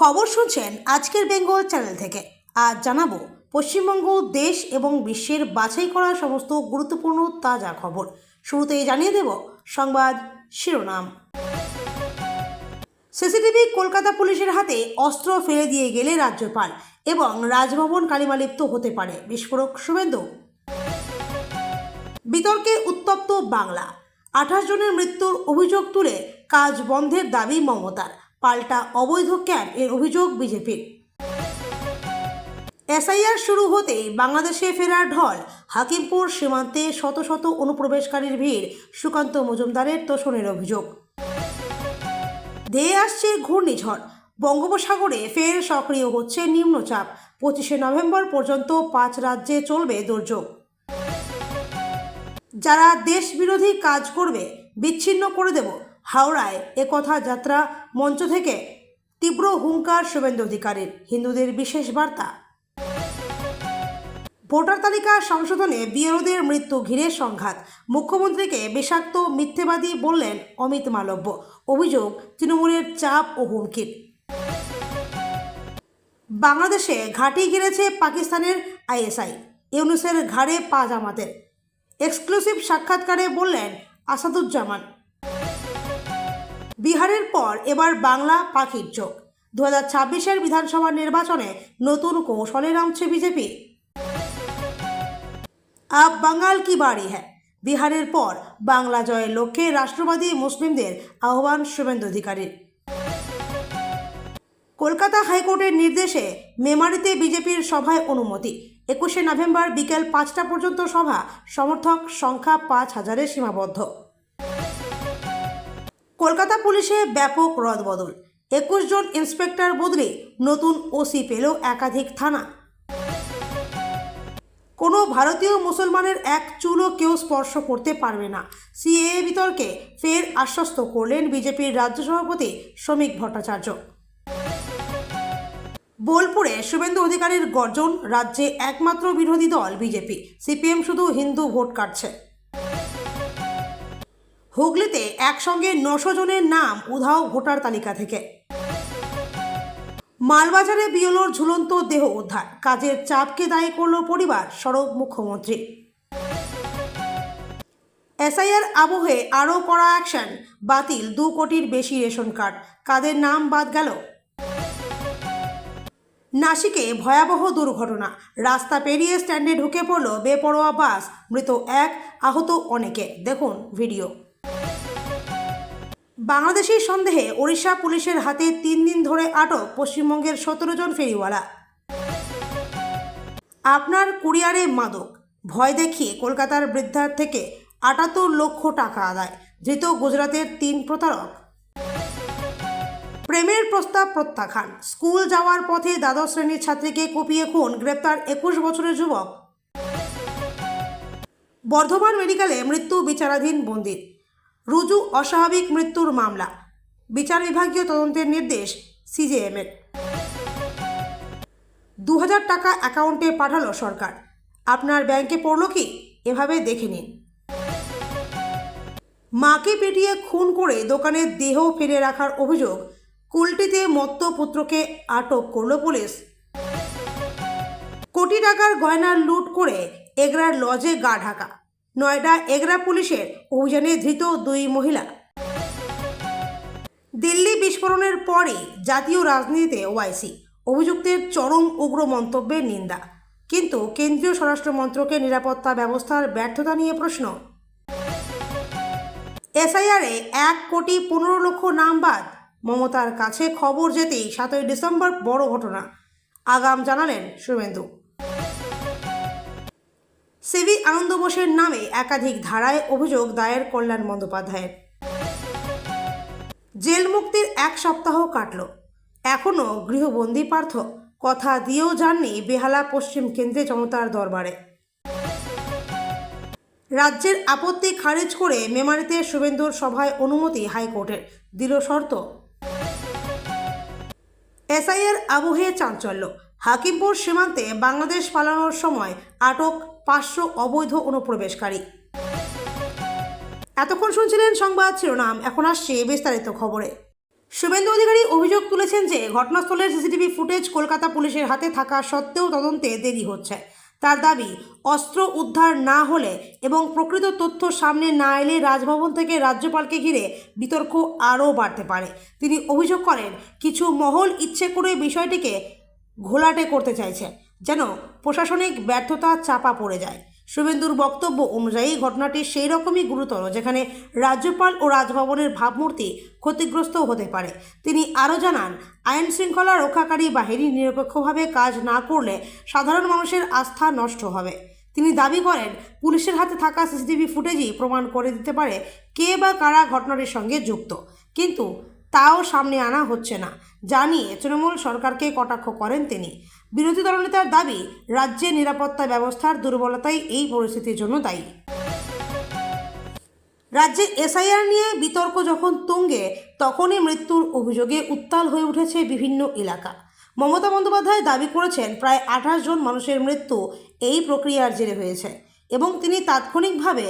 খবর শুনছেন আজকের বেঙ্গল চ্যানেল থেকে। আজ জানাব, পশ্চিমবঙ্গ, দেশ এবং বিশ্বের বাছাই করা সমস্ত গুরুত্বপূর্ণ তাজা খবর। শুরুতেই জানিয়ে দেব সংবাদ শিরোনাম। সিসিটিভি কলকাতা পুলিশের হাতে অস্ত্র ফেলে দিয়ে গেলে রাজ্যপাল এবং রাজভবন কালিমালিপ্ত হতে পারে বিস্ফোরক শুভেন্দু। বিতর্কে উত্তপ্ত বাংলা। আঠাশ জনের মৃত্যুর অভিযোগ তুলে কাজ বন্ধের দাবি মমতার। পাল্টা অবৈধ ক্যাম্প এর অভিযোগ বিজেপির এসআইআর শুরু হতেই বাংলাদেশে ফেরার ঢল। হাকিমপুর সীমান্তে শত শত অনুপ্রবেশকারীর ভিড়, সুকান্ত মজুমদারের তোষণের অভিযোগ। ধেয়ে আসছে ঘূর্ণিঝড়। বঙ্গোপসাগরে ফের সক্রিয় হচ্ছে নিম্নচাপ। পঁচিশে নভেম্বর পর্যন্ত পাঁচ রাজ্যে চলবে দুর্যোগ। যারা দেশ বিরোধী কাজ করবে, বিচ্ছিন্ন করে দেব। হাওড়ায় একথা যাত্রা মঞ্চ থেকে তীব্র হুঙ্কার শুভেন্দু অধিকারীর। হিন্দুদের বিশেষ বার্তা। ভোটার তালিকা সংশোধনে বিএলওদের মৃত্যু ঘিরে সংঘাত। মুখ্যমন্ত্রীকে বিষাক্ত মিথ্যেবাদী বললেন অমিত মালব্য। অভিযোগ, তৃণমূলের চাপ ও হুমকির বাংলাদেশে ঘাঁটি গেড়েছে পাকিস্তানের আইএসআই। ইউনুসের ঘাড়ে পা জামাতের। এক্সক্লুসিভ সাক্ষাৎকারে বললেন আসাদুজ্জামান। বিহারের পর এবার বাংলা পাখির চোখ। দু হাজার ছাব্বিশের বিধানসভা নির্বাচনে নতুন কৌশলে নামছে বিজেপি। আপ বাঙাল কি বাড়ি হ্যাঁ বিহারের পর বাংলা জয়ের লক্ষ্যে রাষ্ট্রবাদী মুসলিমদের আহ্বান শুভেন্দু অধিকারীর কলকাতা হাইকোর্টের নির্দেশে মেমারিতে বিজেপির সভায় অনুমতি। একুশে নভেম্বর বিকেল পাঁচটা পর্যন্ত সভা, সমর্থক সংখ্যা পাঁচ হাজারে সীমাবদ্ধ। কলকাতা পুলিশে ব্যাপক রদবদল। একুশ জন ইন্সপেক্টর বদলে নতুন ওসি পেল একাধিক থানা। কোনো ভারতীয় মুসলমানের এক চুলও কেউ স্পর্শ করতে পারবে না। সিএএ বিতর্কে ফের আশ্বস্ত করলেন বিজেপির রাজ্য সভাপতি শ্রমিক ভট্টাচার্য। বোলপুরে শুভেন্দু অধিকারীর গর্জন, রাজ্যে একমাত্র বিরোধী দল বিজেপি। সিপিএম শুধু হিন্দু ভোট কাটছে। হুগলিতে একসঙ্গে নশো জনের নাম উধাও ভোটার তালিকা থেকে। মালবাজারে বিয়লোর ঝুলন্ত দেহ উদ্ধার। কাজের চাপকে দায়ী করল পরিবার সড়ক মুখ্যমন্ত্রী। এসআইআর আবহে আরও কড়া অ্যাকশন, বাতিল দু কোটির বেশি রেশন কার্ড। কাদের নাম বাদ গেল? নাসিকে ভয়াবহ দুর্ঘটনা। রাস্তা পেরিয়ে স্ট্যান্ডে ঢুকে পড়ল বেপরোয়া বাস, মৃত এক, আহত অনেকে। দেখুন ভিডিও। বাংলাদেশি সন্দেহে ওড়িশা পুলিশের হাতে তিন দিন ধরে আটক পশ্চিমবঙ্গের সতেরো জন ফেরিওয়ালা। আপনার কুরিয়ারে মাদক। ভয় দেখিয়ে কলকাতার বৃদ্ধার থেকে আটাত্তর লক্ষ টাকা আদায়, ধৃত গুজরাতের তিন প্রতারক। প্রেমের প্রস্তাব প্রত্যাখ্যান। স্কুল যাওয়ার পথে দ্বাদশ শ্রেণির ছাত্রীকে কুপিয়ে খুন, গ্রেপ্তার একুশ বছরের যুবক। বর্ধমান মেডিকেলে মৃত্যু বিচারাধীন বন্দির রুজু অস্বাভাবিক মৃত্যুর মামলা। বিচার বিভাগীয় তদন্তের নির্দেশ সিজেএমের। দু হাজার টাকা অ্যাকাউন্টে পাঠালো সরকার। আপনার ব্যাংকে পড়ল কি? এভাবে দেখে নিন। মাকে পেটিয়ে খুন করে দোকানে দেহ ফেলে রাখার অভিযোগ কুলটিতে মত্ত পুত্রকে আটক করল পুলিশ। কোটি টাকার গয়না লুট করে এগরার লজে গা ঢাকা। নয়ডা এগরা পুলিশের অভিযানে ধৃত দুই মহিলা। দিল্লি বিস্ফোরণের পরে জাতীয় রাজনীতিতে ওয়াইসি। অভিযুক্তের চরম উগ্র মন্তব্যের নিন্দা। কিন্তু কেন্দ্রীয় স্বরাষ্ট্র মন্ত্রকের নিরাপত্তা ব্যবস্থার ব্যর্থতা নিয়ে প্রশ্ন। এসআইআরে এক কোটি পনেরো লক্ষ নাম বাদ। মমতার কাছে খবর যেতেই সাতই ডিসেম্বর বড় ঘটনা। আগাম জানালেন শুভেন্দু। সিভি আনন্দ বোসের নামে একাধিক ধারায় অভিযোগ দায়ের কল্যাণ বন্দ্যোপাধ্যায়ের। জেল মুক্তির এক সপ্তাহ কাটল। এখনও গৃহবন্দী পার্থ কথা দিয়েও যাননি বেহালা পশ্চিম কেন্দ্রে জনতার দরবারে। রাজ্যের আপত্তি খারিজ করে মেমারিতে শুভেন্দুর সভায় অনুমতি হাইকোর্টের, দিল শর্ত। এসআইয়ের আবহে চাঞ্চল্য। হাকিমপুর সীমান্তে বাংলাদেশ পালানোর সময় আটক পাঁচশো অবৈধ অনুপ্রবেশকারী। এতক্ষণ শুনছিলেন সংবাদ শিরোনাম, এখন আসছে বিস্তারিত খবরে। শুভেন্দু অধিকারী অভিযোগ তুলেছেন যে, ঘটনাস্থলের সিসিটিভি ফুটেজ কলকাতা পুলিশের হাতে থাকা সত্ত্বেও তদন্তে দেরি হচ্ছে। তার দাবি, অস্ত্র উদ্ধার না হলে এবং প্রকৃত তথ্য সামনে না এলে রাজভবন থেকে রাজ্যপালকে ঘিরে বিতর্ক আরও বাড়তে পারে। তিনি অভিযোগ করেন, কিছু মহল ইচ্ছে করে বিষয়টিকে ঘোলাটে করতে চাইছে। যেন প্রশাসনিক ব্যর্থতা চাপা পড়ে যায়। শুভেন্দুর বক্তব্য অনুযায়ী ঘটনাটি সেই রকমই গুরুতর, যেখানে রাজ্যপাল ও রাজভবনের ভাবমূর্তি ক্ষতিগ্রস্ত হতে পারে। তিনি আরও জানান, আইন শৃঙ্খলা রক্ষাকারী বাহিনী নিরপেক্ষভাবে কাজ না করলে সাধারণ মানুষের আস্থা নষ্ট হবে। তিনি দাবি করেন, পুলিশের হাতে থাকা সিসিটিভি ফুটেজই প্রমাণ করে দিতে পারে কে বা কারা ঘটনাটির সঙ্গে যুক্ত। কিন্তু তাও সামনে আনা হচ্ছে না। জানিয়ে তৃণমূল সরকারকে কটাক্ষ করেন তিনি। বিরোধী দলনেতার দাবি রাজ্যে নিরাপত্তা ব্যবস্থার দুর্বলতাই এই পরিস্থিতির জন্য দায়ী। রাজ্যে এসআইআর নিয়ে বিতর্ক যখন তুঙ্গে, তখনই মৃত্যুর অভিযোগে উত্তাল হয়ে উঠেছে বিভিন্ন এলাকা। মমতা বন্দ্যোপাধ্যায় দাবি করেছেন, প্রায় আঠাশ জন মানুষের মৃত্যু এই প্রক্রিয়ার জেরে হয়েছে এবং তিনি তাৎক্ষণিকভাবে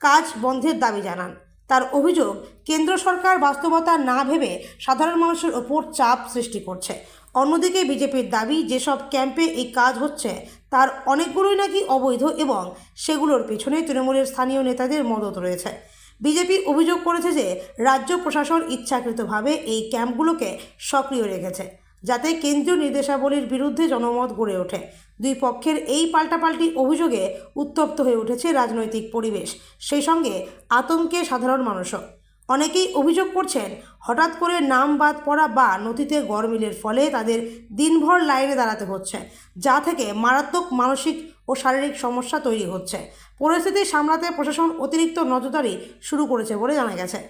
কাজ বন্ধের দাবি জানান। তার অভিযোগ, কেন্দ্র সরকার বাস্তবতা না ভেবে সাধারণ মানুষের ওপর চাপ সৃষ্টি করছে। অন্যদিকে বিজেপির দাবি, যেসব ক্যাম্পে এই কাজ হচ্ছে, তার অনেকগুলোই নাকি অবৈধ এবং সেগুলোর পেছনে তৃণমূলের স্থানীয় নেতাদের মদত রয়েছে। বিজেপি অভিযোগ করেছে যে, রাজ্য প্রশাসন ইচ্ছাকৃতভাবে এই ক্যাম্পগুলোকে সক্রিয় রেখেছে, যাতে কেন্দ্রীয় নির্দেশাবলীর বিরুদ্ধে জনমত গড়ে ওঠে। দুই পক্ষের এই পাল্টাপাল্টি অভিযোগে উত্তপ্ত হয়ে উঠেছে রাজনৈতিক পরিবেশ, সেই সঙ্গে আতঙ্কে সাধারণ মানুষও। অনেকেই অভিযোগ করছেন, হঠাৎ করে নাম বাদ পড়া বা নথিতে গরমিলের ফলে তাদের দিনভর লাইনে দাঁড়াতে হচ্ছে, যা থেকে মারাত্মক মানসিক ও শারীরিক সমস্যা তৈরি হচ্ছে। পরিস্থিতি সামলাতে প্রশাসন অতিরিক্ত নজরদারি শুরু করেছে বলে জানা গেছে।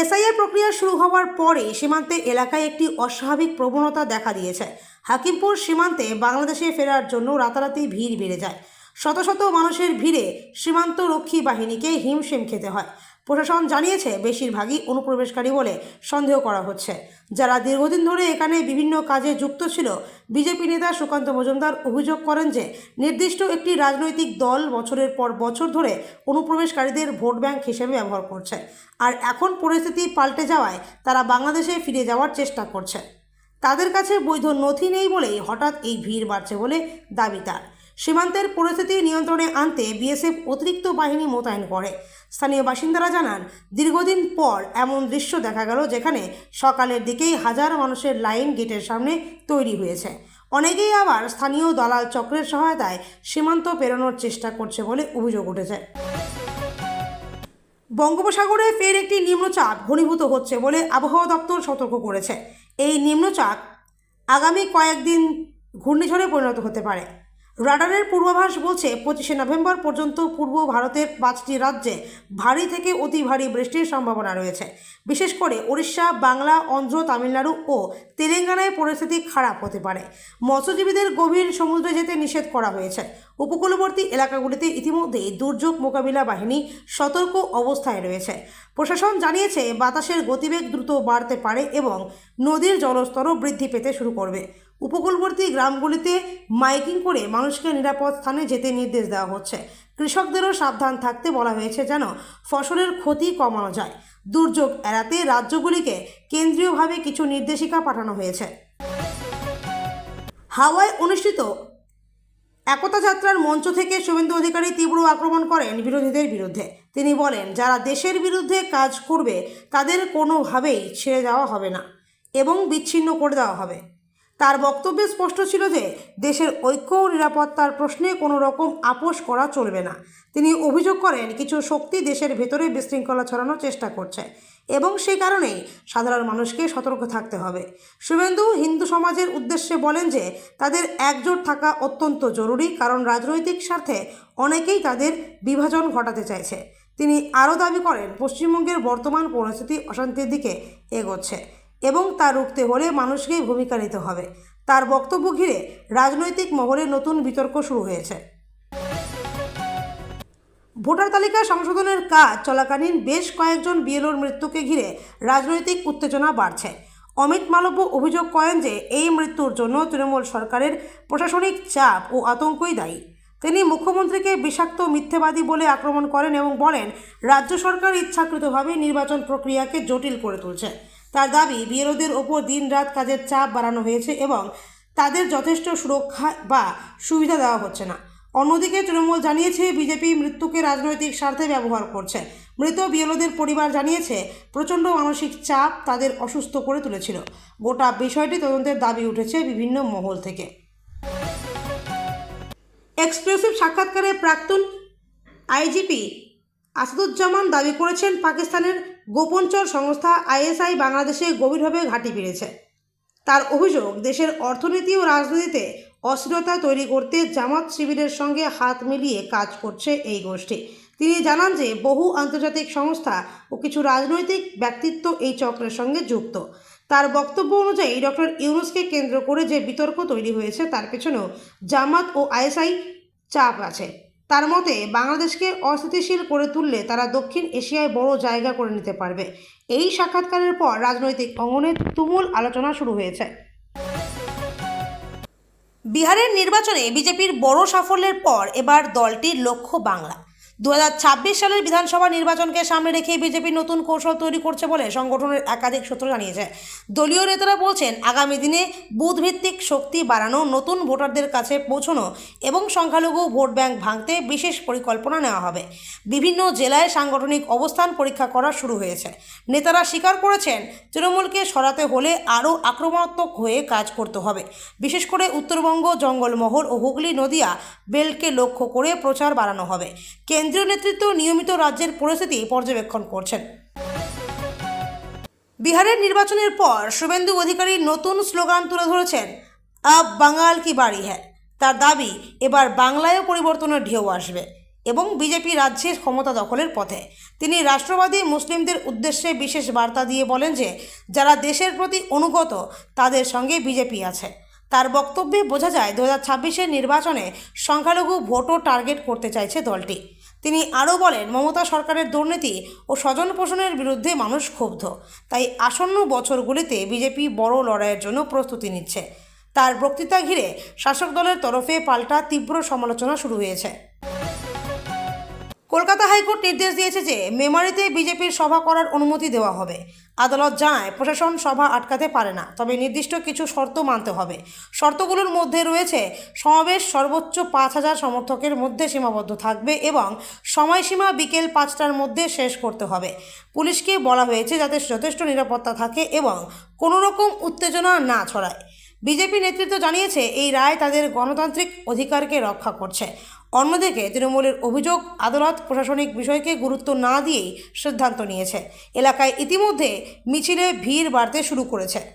এসআইআর প্রক্রিয়া শুরু হওয়ার পরে সীমান্তে এলাকায় একটি অস্বাভাবিক প্রবণতা দেখা দিয়েছে। হাকিমপুর সীমান্তে বাংলাদেশে ফেরার জন্য রাতারাতি ভিড় বেড়ে যায়। শত শত মানুষের ভিড়ে সীমান্ত রক্ষী বাহিনীকে হিমশিম খেতে হয়। প্রশাসন জানিয়েছে, বেশিরভাগই অনুপ্রবেশকারী বলে সন্দেহ করা হচ্ছে। যারা দীর্ঘদিন ধরে এখানে বিভিন্ন কাজে যুক্ত ছিল, বিজেপি নেতা সুকান্ত মজুমদার অভিযোগ করেন যে, নির্দিষ্ট একটি রাজনৈতিক দল বছরের পর বছর ধরে অনুপ্রবেশকারীদের ভোট ব্যাংক হিসেবে ব্যবহার করছে। আর এখন পরিস্থিতি পাল্টে যাওয়ায় তারা বাংলাদেশে ফিরে যাওয়ার চেষ্টা করছে। তাদের কাছে বৈধ নথি নেই বলেই হঠাৎ এই ভিড় বাড়ছে বলে দাবি তার। সীমান্তের পরিস্থিতি নিয়ন্ত্রণে আনতে বিএসএফ অতিরিক্ত বাহিনী মোতায়েন করে। স্থানীয় বাসিন্দারা জানান, দীর্ঘদিন পর এমন দৃশ্য দেখা গেল যেখানে সকালের দিকেই হাজার মানুষের লাইন গেটের সামনে তৈরি হয়েছে। অনেকেই আবার স্থানীয় দালাল চক্রের সহায়তায় সীমান্ত পেরোনোর চেষ্টা করছে বলে অভিযোগ উঠেছে। বঙ্গোপসাগরে ফের একটি নিম্নচাপ ঘনীভূত হচ্ছে বলে আবহাওয়া দপ্তর সতর্ক করেছে। এই নিম্নচাপ আগামী কয়েকদিন ঘূর্ণিঝড়ে পরিণত হতে পারে। রাডারের পূর্বাভাস বলছে, পঁচিশে নভেম্বর পর্যন্ত পূর্ব ভারতের পাঁচটি রাজ্যে ভারী থেকে অতি ভারী বৃষ্টির সম্ভাবনা রয়েছে। বিশেষ করে ওড়িশা, বাংলা, অন্ধ্র, তামিলনাড়ু ও তেলেঙ্গানায় পরিস্থিতি খারাপ হতে পারে। মৎস্যজীবীদের গভীর সমুদ্রে যেতে নিষেধ করা হয়েছে। উপকূলবর্তী এলাকাগুলিতে ইতিমধ্যেই দুর্যোগ মোকাবিলা বাহিনী সতর্ক অবস্থায় রয়েছে। প্রশাসন জানিয়েছে, বাতাসের গতিবেগ দ্রুত বাড়তে পারে এবং নদীর জলস্তরও বৃদ্ধি পেতে শুরু করবে। উপকূলবর্তী গ্রামগুলিতে মাইকিং করে মানুষকে নিরাপদ স্থানে যেতে নির্দেশ দেওয়া হচ্ছে। কৃষকদেরও সাবধান থাকতে বলা হয়েছে যেন ফসলের ক্ষতি কমানো যায়। দুর্যোগ এড়াতে রাজ্যগুলিকে কেন্দ্রীয়ভাবে কিছু নির্দেশিকা পাঠানো হয়েছে। হাওয়ায় অনুষ্ঠিত একতা যাত্রার মঞ্চ থেকে শুভেন্দু অধিকারী তীব্র আক্রমণ করেন বিরোধীদের বিরুদ্ধে। তিনি বলেন, যারা দেশের বিরুদ্ধে কাজ করবে, তাদের কোনোভাবেই ছেড়ে দেওয়া হবে না এবং বিচ্ছিন্ন করে দেওয়া হবে। তার বক্তব্যে স্পষ্ট ছিল যে, দেশের ঐক্য ও নিরাপত্তার প্রশ্নে কোনো রকম আপোষ করা চলবে না। তিনি অভিযোগ করেন, কিছু শক্তি দেশের ভেতরে বিশৃঙ্খলা ছড়ানোর চেষ্টা করছে এবং সেই কারণেই সাধারণ মানুষকে সতর্ক থাকতে হবে। শুভেন্দু হিন্দু সমাজের উদ্দেশ্যে বলেন যে, তাদের একজোট থাকা অত্যন্ত জরুরি কারণ রাজনৈতিক স্বার্থে অনেকেই তাদের বিভাজন ঘটাতে চাইছে। তিনি আরও দাবি করেন, পশ্চিমবঙ্গের বর্তমান পরিস্থিতি অশান্তির দিকে এগোচ্ছে। এবং তা রুখতে হলে মানুষকেই ভূমিকা নিতে হবে। তার বক্তব্য ঘিরে রাজনৈতিক মহলে নতুন বিতর্ক শুরু হয়েছে। ভোটার তালিকা সংশোধনের কাজ চলাকালীন বেশ কয়েকজন বিএলওর মৃত্যুকে ঘিরে রাজনৈতিক উত্তেজনা বাড়ছে। অমিত মালব্য অভিযোগ করেন যে, এই মৃত্যুর জন্য তৃণমূল সরকারের প্রশাসনিক চাপ ও আতঙ্কই দায়ী। তিনি মুখ্যমন্ত্রীকে বিষাক্ত মিথ্যেবাদী বলে আক্রমণ করেন এবং বলেন, রাজ্য সরকার ইচ্ছাকৃতভাবে নির্বাচন প্রক্রিয়াকে জটিল করে তুলছে। তার দাবি বিরোধীর ওপর দিনরাত কাজের চাপ বাড়ানো হয়েছে এবং তাদের যথেষ্ট সুরক্ষা বা সুবিধা দেওয়া হচ্ছে না। অন্যদিকে তৃণমূল জানিয়েছে, বিজেপি মৃত্যুকে রাজনৈতিক স্বার্থে ব্যবহার করছে। মৃত বিয়লোদের পরিবার জানিয়েছে, প্রচণ্ড মানসিক চাপ তাদের অসুস্থ করে তুলেছিল। গোটা বিষয়টি তদন্তের দাবি উঠেছে বিভিন্ন মহল থেকে। এক্সক্লুসিভ সাক্ষাৎকারে প্রাক্তন আইজিপি আসাদুজ্জামান দাবি করেছেন, পাকিস্তানের গোপনচর সংস্থা আইএসআই বাংলাদেশে গভীরভাবে ঘাঁটি পেরেছে তার অভিযোগ, দেশের অর্থনীতি ও রাজনীতিতে অস্থিরতা তৈরি করতে জামাত শিবিরের সঙ্গে হাত মিলিয়ে কাজ করছে এই গোষ্ঠী। তিনি জানান যে, বহু আন্তর্জাতিক সংস্থা ও কিছু রাজনৈতিক ব্যক্তিত্ব এই চক্রের সঙ্গে যুক্ত। তার বক্তব্য অনুযায়ী ডক্টর ইউনুসকে কেন্দ্র করে যে বিতর্ক তৈরি হয়েছে, তার পেছনেও জামাত ও আইএসআই চাপ আছে। তার মতে, বাংলাদেশকে অস্থিতিশীল করে তুললে তারা দক্ষিণ এশিয়ায় বড় জায়গা করে নিতে পারবে। এই সাক্ষাৎকারের পর রাজনৈতিক অঙ্গনে তুমুল আলোচনা শুরু হয়েছে। বিহারের নির্বাচনে বিজেপির বড় সাফল্যের পর এবার দলটির লক্ষ্য বাংলা। দু হাজার ছাব্বিশ সালের বিধানসভা নির্বাচনকে সামনে রেখে বিজেপি নতুন কৌশল তৈরি করছে বলে সংগঠনের একাধিক সূত্র জানিয়েছে। দলীয় নেতারা বলছেন, আগামী দিনে বুথভিত্তিক শক্তি বাড়ানো, নতুন ভোটারদের কাছে পৌঁছানো এবং সংখ্যালঘু ভোট ব্যাংক ভাঙতে বিশেষ পরিকল্পনা নেওয়া হবে। বিভিন্ন জেলায় সাংগঠনিক অবস্থান পরীক্ষা করা শুরু হয়েছে। নেতারা স্বীকার করেছেন, তৃণমূলকে সরাতে হলে আরও আক্রমণাত্মক হয়ে কাজ করতে হবে। বিশেষ করে উত্তরবঙ্গ জঙ্গলমহল ও হুগলি নদিয়া বেল্টকে লক্ষ্য করে প্রচার বাড়ানো হবে। কেন্দ্রীয় নেতৃত্ব নিয়মিত রাজ্যের পরিস্থিতি পর্যবেক্ষণ করছেন। বিহারের নির্বাচনের পর শুভেন্দু অধিকারী নতুন স্লোগান তুলে ধরেছেন, আব বাঙাল কি বাড়ি হ্যাঁ তার দাবি, এবার বাংলায়ও পরিবর্তনের ঢেউ আসবে। এবং বিজেপি রাজ্যে ক্ষমতা দখলের পথে। তিনি রাষ্ট্রবাদী মুসলিমদের উদ্দেশ্যে বিশেষ বার্তা দিয়ে বলেন যে, যারা দেশের প্রতি অনুগত, তাদের সঙ্গে বিজেপি আছে। তার বক্তব্যে বোঝা যায়, দু হাজার নির্বাচনে সংখ্যালঘু ভোটও টার্গেট করতে চাইছে দলটি। তিনি আরও বলেন, মমতা সরকারের দুর্নীতি ও স্বজন পোষণের বিরুদ্ধে মানুষ ক্ষুব্ধ। তাই আসন্ন বছরগুলিতে বিজেপি বড় লড়াইয়ের জন্য প্রস্তুতি নিচ্ছে। তার বক্তৃতা ঘিরে শাসক দলের তরফে পাল্টা তীব্র সমালোচনা শুরু হয়েছে। কলকাতা হাইকোর্ট নির্দেশ দিয়েছে যে মেমারিতে বিজেপির সভা করার অনুমতি দেওয়া হবে। আদালত জানায়, প্রশাসন সভা আটকাতে পারে না, তবে নির্দিষ্ট কিছু শর্ত মানতে হবে। শর্তগুলোর মধ্যে রয়েছে, সমাবেশ সর্বোচ্চ পাঁচ হাজার সমর্থকের মধ্যে সীমাবদ্ধ থাকবে এবং সময়সীমা বিকেল পাঁচটার মধ্যে শেষ করতে হবে। পুলিশকে বলা হয়েছে যাতে যথেষ্ট নিরাপত্তা থাকে এবং কোনো রকম উত্তেজনা না ছড়ায়। বিজেপি নেতৃত্ব জানিয়েছে, এই রায় তাদের গণতান্ত্রিক অধিকারকে রক্ষা করছে। অন্যদিকে তৃণমূলের অভিযোগ, আদালত প্রশাসনিক বিষয়কে গুরুত্ব না দিয়েই সিদ্ধান্ত নিয়েছে। এলাকায় ইতিমধ্যে মিছিলে ভিড় বাড়তে শুরু করেছে।